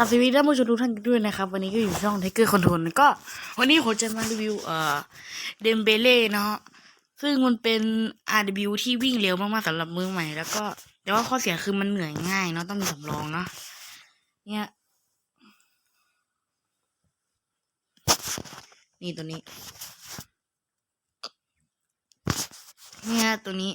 กับสวัสดีท่านผู้ชมทุกท่านด้วยนะครับ วันนี้ก็อยู่ช่องไทเกอร์คอนโทรลก็ วันนี้ผมจะมารีวิวเอ่อเดมเบเล่เนะฮะซึ่งมันเป็น RW ที่วิ่งเร็วมากๆสำหรับมือใหม่ แล้วก็แต่ว่าข้อเสียคือมันเหนื่อยง่ายเนาะต้องมีสำรองเนาะเนี่ยนี่ตัวนี้ เนี่ยตัวนี้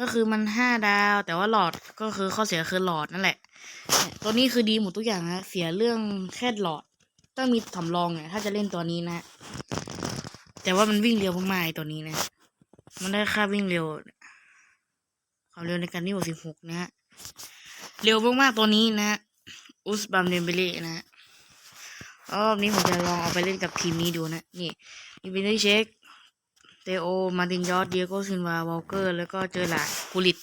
ก็คือมันห้าดาว แต่ว่าหลอดก็คือข้อเสียคือหลอดนั่นแหละ ตัวนี้คือดีหมดทุกอย่างนะเสียเรื่องแค่หลอด ต้องมีสำรองเนี่ยถ้าจะเล่นตัวนี้นะ แต่ว่ามันวิ่งเร็วมากๆตัวนี้นะ มันได้ค่าวิ่งเร็ว ความเร็วในการวิ่งสิบหกนะฮะเร็วมากๆตัวนี้นะอุสบัมเดมเบล่นะรอบนี้ผมจะลองเอาไปเล่นกับทีมนี้ดูนะ นี่มีเป็นได้เช็คเตโอ มาตินยอร์ดเดียโกซินวาวอลเกอร์ แล้วก็เจอหลาดพูลิต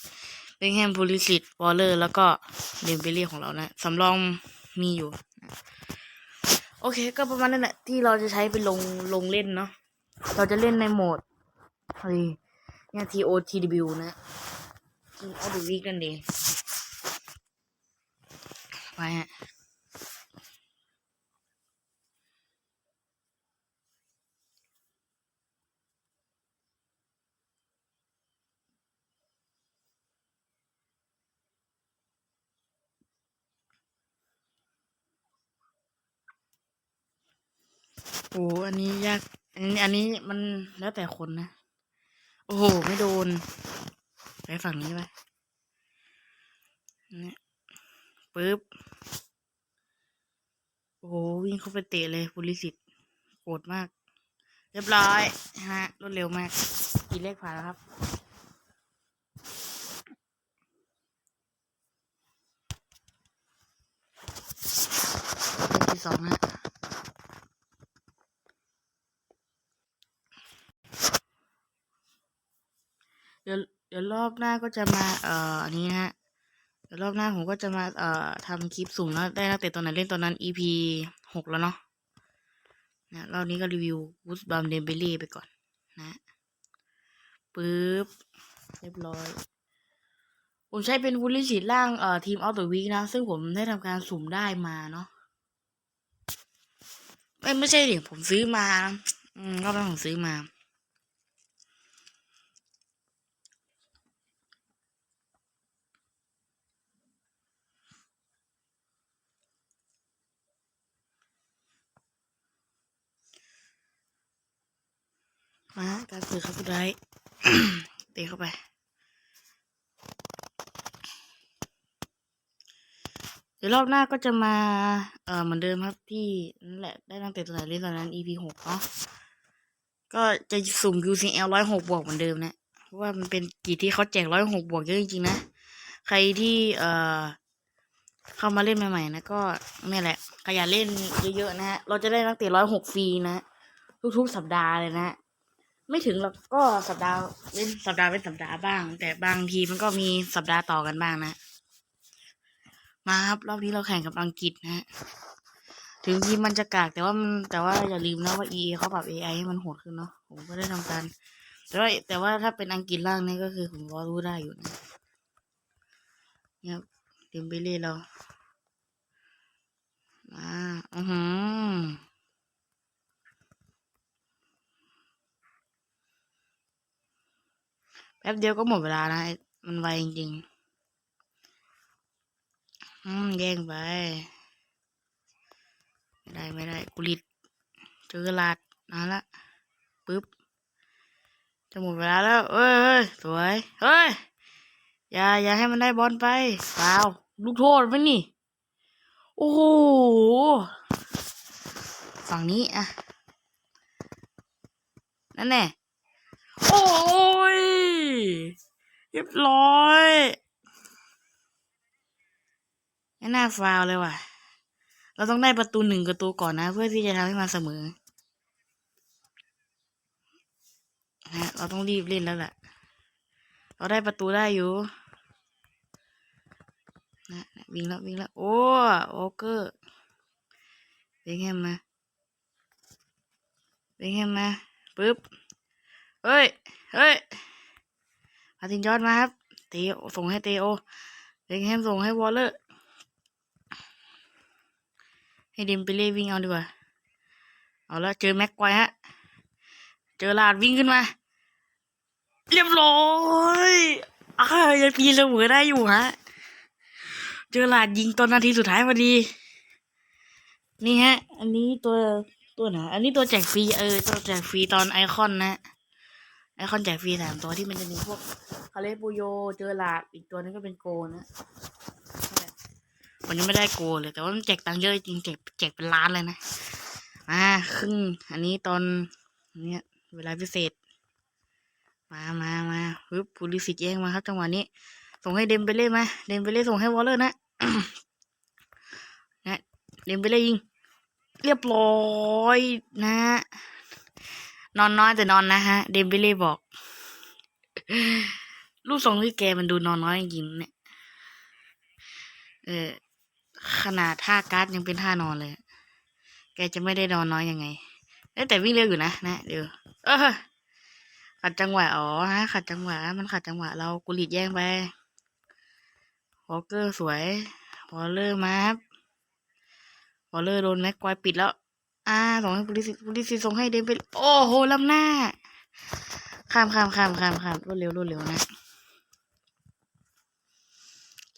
เบงแฮมพูลิสิตวอลเลอร์ แล้วก็เดมเบลี่ของเรานะสำรองมีอยู่ โอเค ก็ประมาณนั้นแหละที่เราจะใช้ไปลงลงเล่นเนาะเราจะเล่นในโหมดเฮ้ยเนี่ย TO TW นะเอาดูวีกันดีไปฮะ อ้อันนี้ยาก อันนี้อันนี้มันแล้วแต่คนนะ โอ้โห ไม่โดน ไปฝั่งนี้ไปเนี่ยปึ๊บ โอ้โห วิ่งเข้าไปเตะเลยบุริสิตโกรธมาก เรียบร้อย ฮะ รวดเร็วมาก กี่เลขผ่านแล้วครับที่สองฮะ เดี๋ยวเดี๋ยวรอบหน้าก็จะมาเอ่ออันนี้นะฮะเดี๋ยวรอบหน้าผมก็จะมาเอ่อทำคลิปสุ่มแล้วได้นักเตะตัวไหนเล่นตอนนั้น EP หกแล้วเนาะนะรอบนี้ก็รีวิววูสบัมเดมเบลลี่ไปก่อนนะปึ๊บเรียบร้อย ผมใช้เป็นวูลิสิตล่างเอ่อทีมออฟเดอะวีคนะ ซึ่งผมได้ทำการสุ่มได้มาเนาะไม่ไม่ใช่ดิผมซื้อมา อืมรอบนั้นผมซื้อมา มาการเปิดเข้าไปได้ตะเข้าไปเดี๋ยวรอบหน้าก็จะมา เอ่อเหมือนเดิมครับที่นั่นแหละได้ตั้งแต่ตัวไหนเล่นตอนนั้น EP หกเนาะก็จะสุ่ม UCL ร้อยหกบวกเหมือนเดิมนะเพราะว่ามันเป็นกีที่เขาแจกร้อยหกบวกเยอะจริงๆนะ ใครที่เอ่อเข้ามาเล่นใหม่ๆนะก็นี่แหละขยันเล่นเยอะๆนะฮะเราจะได้นักเตะร้อยหกฟรีนะ ทุกๆสัปดาห์เลยนะ ไม่ถึงหรอกก็สัปดาห์เว้นสัปดาห์เป็นสัปดาห์บ้าง แต่บางทีมันก็มีสัปดาห์ต่อกันบ้างนะ มาครับรอบนี้เราแข่งกับอังกฤษนะฮะถึงทีมมันจะกากแต่ว่ามันแต่ว่าอย่าลืมนะว่า EA เขาปรับ AI ให้มันโหดขึ้นเนาะผมก็ได้ทำการแต่ว่าแต่ว่าถ้าเป็นอังกฤษล่างเนี่ยก็คือผมก็รู้ได้อยู่นะเนี่ยเดมเบเล่เรามาอือหือ แป๊บเดียวก็หมดเวลานะ มันไวจริงๆอืมแย่งไป ไม่ได้ไม่ได้กุลิดเจอลาดนานละปึ๊บ จะหมดเวลาแล้ว เอ้ยเ้ยสวย เฮ้ย อย่า อย่าให้มันได้บอลไปเปล่าลูกโทษไหมนี่ โอ้โห ฝั่งนี้อะนั่นแน่ โอ้ยเรียบร้อยไม่น่าฟาวเลยว่ะ เราต้องได้ประตูหนึ่งประตูก่อนนะ เพื่อที่จะทำให้มันเสมอฮะเราต้องรีบเล่นแล้วแหละเราได้ประตูได้อยู่นะวิ่งแล้ววิ่งแล้วโอ้โอเกอร์เบงแฮมมาเบงแฮมมาปึ๊บ เฮ้ย เฮ้ยมาตินยอดมาครับเตโอส่งให้เตโอเบงแฮมส่งให้วอลเลอร์ ให้เดมเปเล่วิ่งเอาดีกว่า เอาละเจอแม็กไกวฮะ เจอลาดวิ่งขึ้นมา เรียบร้อยอ่ายังปีเสมอได้อยู่ฮะ เจอลาดยิงตอนนาทีสุดท้ายพอดี นี่ฮะ อันนี้ตัวตัวไหนอันนี้ตัวแจกฟรี เออ ตัวแจกฟรีตอนไอคอนนะ ไอคอนแจกฟรีสามตัวที่มันจะมีพวกคาเลปูโย เจอลาดอีกตัวนึงก็เป็นโกนะมันยังไม่ได้โกเลย แต่ว่ามันแจกตังค์เยอะจริงแจกแจกเป็นล้านเลยนะมาครึ่งอันนี้ตอนเนี้ยเวลาพิเศษ มามามาปึ๊บพูลิสิกแย่งมาครับจังหวะนี้ ส่งให้เดมเบเล่มาเดมเบเล่ส่งให้วอลเลอร์นะนะเดมเบเล่ยิง เรียบร้อยนะ นอนน้อยแต่นอนนะฮะ เดมเบเล่บอก รูปทรงที่แกมันดูนอนน้อยจริงเนี่ย เออ ขนาดท่าการ์ดยังเป็นท่านอนเลย แกจะไม่ได้นอนน้อยยังไงแต่วิ่งเร็วอยู่นะนะเดี๋ยวเออขัดจังหวะอ๋อฮะขัดจังหวะ มันขัดจังหวะ เรากุลิดแย่งไปวอลเกอร์สวยวอลเลอร์มาครับวอลเลอร์โดนแม็กควายปิดแล้ว อ่าส่งให้ปุริสิปุริสิส่งให้เดนไปโอ้โหล้ำหน้า ข้ามข้ามข้ามข้ามข้ามรวดเร็วรวดเร็วนะ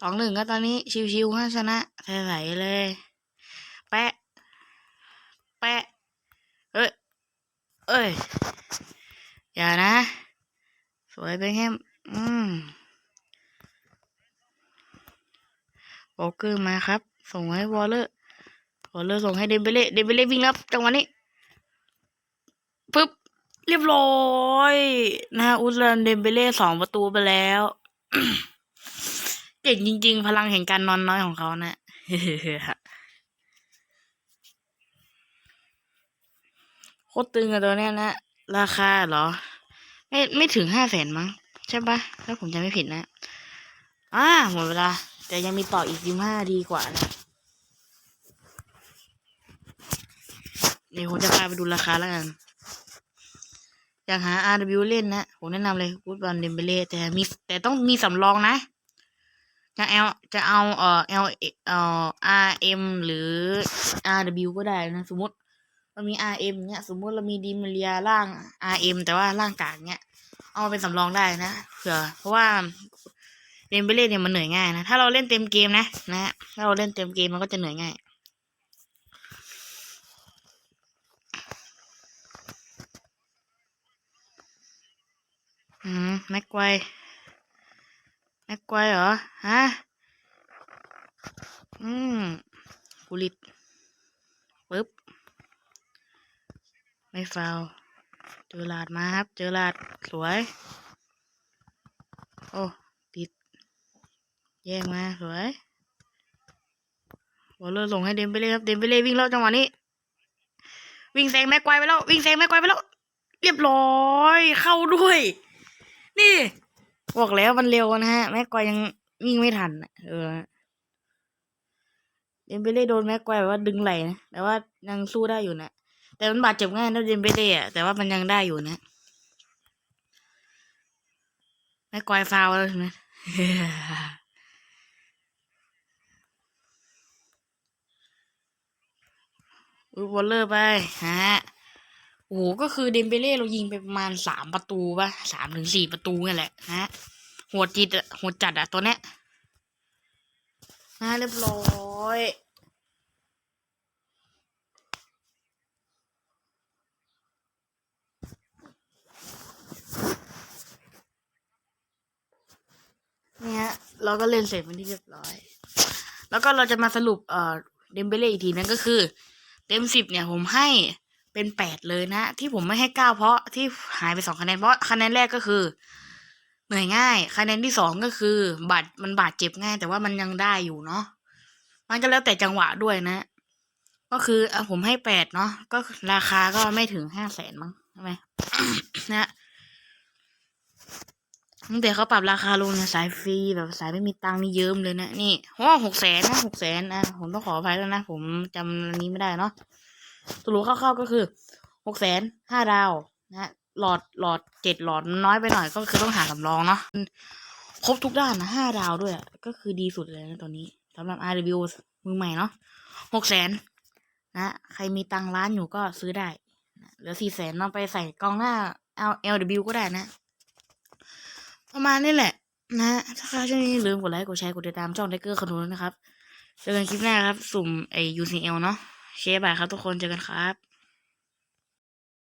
สองหนึ่งก็ตอนนี้ชิวๆฮะชนะใสๆเลย แปะ แปะ เอ้ย เอ้ย อย่านะ สวยไปแค่อืมโอเกอร์มาครับ ส่งให้วอลเลอร์ วอลเลอร์ส่งให้เดมเบเล่ เดมเบเล่วิ่งรับจังหวะนี้ปึ๊บ เรียบร้อย นะฮะอุสลนเดมเบเล่สองประตูไปแล้ว เก่งจริง ๆ พลังแห่งการนอนน้อยของเขานะโคตรตึงอะตัวเนี้ยนะ ราคาเหรอ ไม่ไม่ถึงห้าแสนมั้ง ใช่ปะถ้าผมจำไม่ผิดนะ อ่าหมดเวลา แต่ยังมีต่ออีกสิบห้าดีกว่านะ ดี๋ยวผมจะพาไปดูราคาแล้วกัน อยากหา RW เล่นนะ ผมแนะนำเลยกูดบอลเดมเบเล่แต่มีแต่ต้องมีสำรองนะ จะเอาจะเอาเอ่อ L เอ่อ RM หรือ RW ก็ได้นะ สมมติมันมี RM เนี้ยสมมติเรามีดีมาเรียร่าง RM แต่ว่าร่างกากเนี้ยเอามาเป็นสำรองได้นะเผื่อเพราะว่าเดมเบเล่เนี่ยมันเหนื่อยง่ายนะ ถ้าเราเล่นเต็มเกมนะนะถ้าเราเล่นเต็มเกมมันก็จะเหนื่อยง่าย อืมแม็กไกวแม็กไกวเหรอ ฮะ อืมกุลิตปึ๊บ ไม่ฟาวเจอลาดมาครับ เจอลาดสวย โอ้ ติด แย่งมาสวยบอลเลอร์ส่งให้เดมเบเล่ครับ เดมเบเล่วิ่งแล้วจังหวะนี้ วิ่งแซงแม็กไกวไปแล้ว วิ่งแซงแม็กไกวไปแล้ว เรียบร้อย เข้าด้วย นี่ บอกแล้วมันเร็วนะฮะ แม็กไกวยังวิ่งไม่ทันน่ะเออเดมเบเล่โดนแม็กไกวแบบว่าดึงไหลนะแต่ว่ายังสู้ได้อยู่นะแต่มันบาดเจ็บง่ายนะเดมเบเล่อะแต่ว่ามันยังได้อยู่นะแม็กไกวฟาวแล้วใช่ไหมอุ้ยวอลเลอร์ไปฮะ โอ้โหก็คือเดมเบเล่เรายิงไปประมาณสามประตูป่ะสามถึงสี่ประตูนี่แหละฮะโหดจิตอะโหดจัดอะตัวเนี้ยนะเรียบร้อยเนี่ฮะเราก็เล่นเสร็จเป็นที่เรียบร้อย แล้วก็เราจะมาสรุปเอ่อเดมเบเล่อีกทีนั่นก็คือ เต็มสิบเนี่ยผมให้ เป็นแปดเลยนะ ที่ผมไม่ให้เก้าเพราะที่หายไปสองคะแนนเพราะคะแนนแรกก็คือ เหนื่อยง่าย คะแนนที่สองก็คือบาดมันบาดเจ็บง่าย แต่ว่ามันยังได้อยู่เนาะมันก็แล้วแต่จังหวะด้วยนะ ก็คือเอาผมให้แปดเนาะก็ราคาก็ไม่ถึงห้าแสนมั้งใช่ไหมนะตั้งแต่เขาปรับราคาลงเนี่ยสายฟรีแบบสายไม่มีตังค์นี่เยิ้มเลยนะ นี่โอ้หกแสนนะหกแสนนะผมต้องขออภัยด้วนะ ผมจำอันนี้ไม่ได้เนาะ สรุปคร่าวๆก็คือหกแสนห้าดาวนะหลอดหลอดเจ็ดหลอดน้อยไปหน่อยก็คือต้องหาสำรองเนาะครบทุกด้านนะห้าดาวด้วย ก็คือดีสุดเลยนะตอนนี้สำหรับ RW มือใหม่เนาะหกแสนนะใครมีตังร้านอยู่ก็ซื้อได้นะเหลือสี่แสนนำไปใส่กองหน้า L LW ก็ได้นะ ประมาณนี้แหละ นะถ้าใครช่วงนี้ลืมกดไลค์กดแชร์กดติดตามช่องไทเกอร์ขนุนนะครับเจอกันคลิปหน้าครับ สุ่มไอ UCL เนาะ เคบายครับทุกคนเจอกันครับ